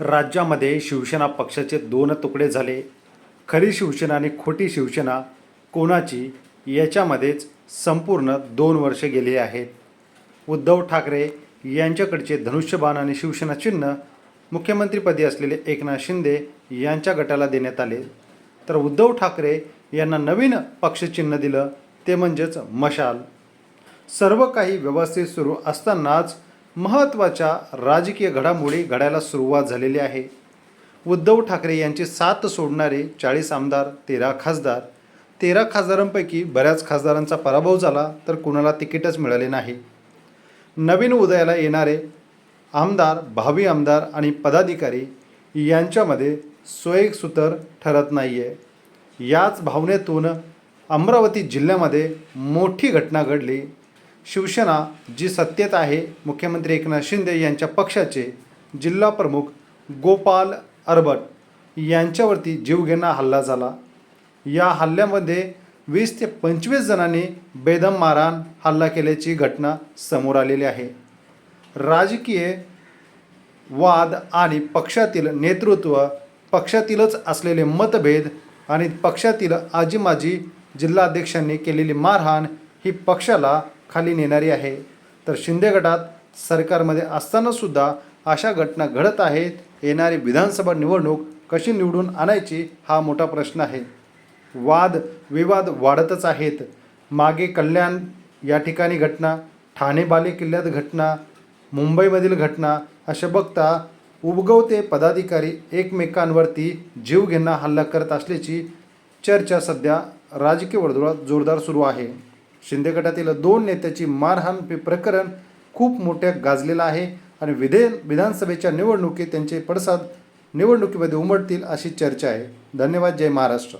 राज्यामध्ये शिवसेना पक्षाचे दोन तुकडे झाले. खरी शिवसेना आणि खोटी शिवसेना कोणाची याच्यामध्येच संपूर्ण दोन वर्षे गेली आहेत. उद्धव ठाकरे यांच्याकडचे धनुष्यबाण आणि शिवसेना चिन्ह मुख्यमंत्रीपदी असलेले एकनाथ शिंदे यांच्या गटाला देण्यात आले. तर उद्धव ठाकरे यांना नवीन पक्षचिन्ह दिलं ते म्हणजेच मशाल. सर्व काही व्यवस्थित सुरू असतानाच महत्त्वाच्या राजकीय घडामोडी घडायला सुरुवात झालेली आहे. उद्धव ठाकरे यांची साथ सोडणारे चाळीस आमदार तेरा खासदार तेरा खासदारांपैकी बऱ्याच खासदारांचा पराभव झाला तर कुणाला तिकीटच मिळाले नाही. नवीन उदयाला येणारे आमदार भावी आमदार आणि पदाधिकारी यांच्यामध्ये सोयीसुतर ठरत नाही आहे याच भावनेतून अमरावती जिल्ह्यामध्ये मोठी घटना घडली. शिवसेना जी सत्तेत आहे मुख्यमंत्री एकनाथ शिंदे यांच्या पक्षाचे जिल्हा प्रमुख गोपाल अरबट यांच्यावरती जीवघेणा हल्ला झाला. या हल्ल्यामध्ये वीस ते पंचवीस जणांनी बेदम मारहाण हल्ला केल्याची घटना समोर आलेली आहे. राजकीय वाद आणि पक्षातील नेतृत्व पक्षातीलच असलेले मतभेद आणि पक्षातील आजी माजी जिल्हाध्यक्षांनी केलेली मारहाण ही पक्षाला खाली नेणारी आहे. तर शिंदे गटात सरकारमध्ये असतानासुद्धा अशा घटना घडत आहेत. येणारी विधानसभा निवडणूक कशी निवडून आणायची हा मोठा प्रश्न आहे. वाद विवाद वाढतच आहेत. मागे कल्याण या ठिकाणी घटना ठाणे बाले किल्ल्यात घटना मुंबईमधील घटना असे बघता उबगवते पदाधिकारी एकमेकांवरती जीवघेणा हल्ला करत असल्याची चर्चा सध्या राजकीय वर्तुळात जोरदार सुरू आहे. शिंदे गटातील दोन नेत्याची मारहाण प्रकरण खूप मोठ्या गाजलेलं आहे आणि विधेयन विधानसभेच्या निवडणुकीत त्यांचे पडसाद निवडणुकीमध्ये उमटतील अशी चर्चा आहे. धन्यवाद. जय महाराष्ट्र.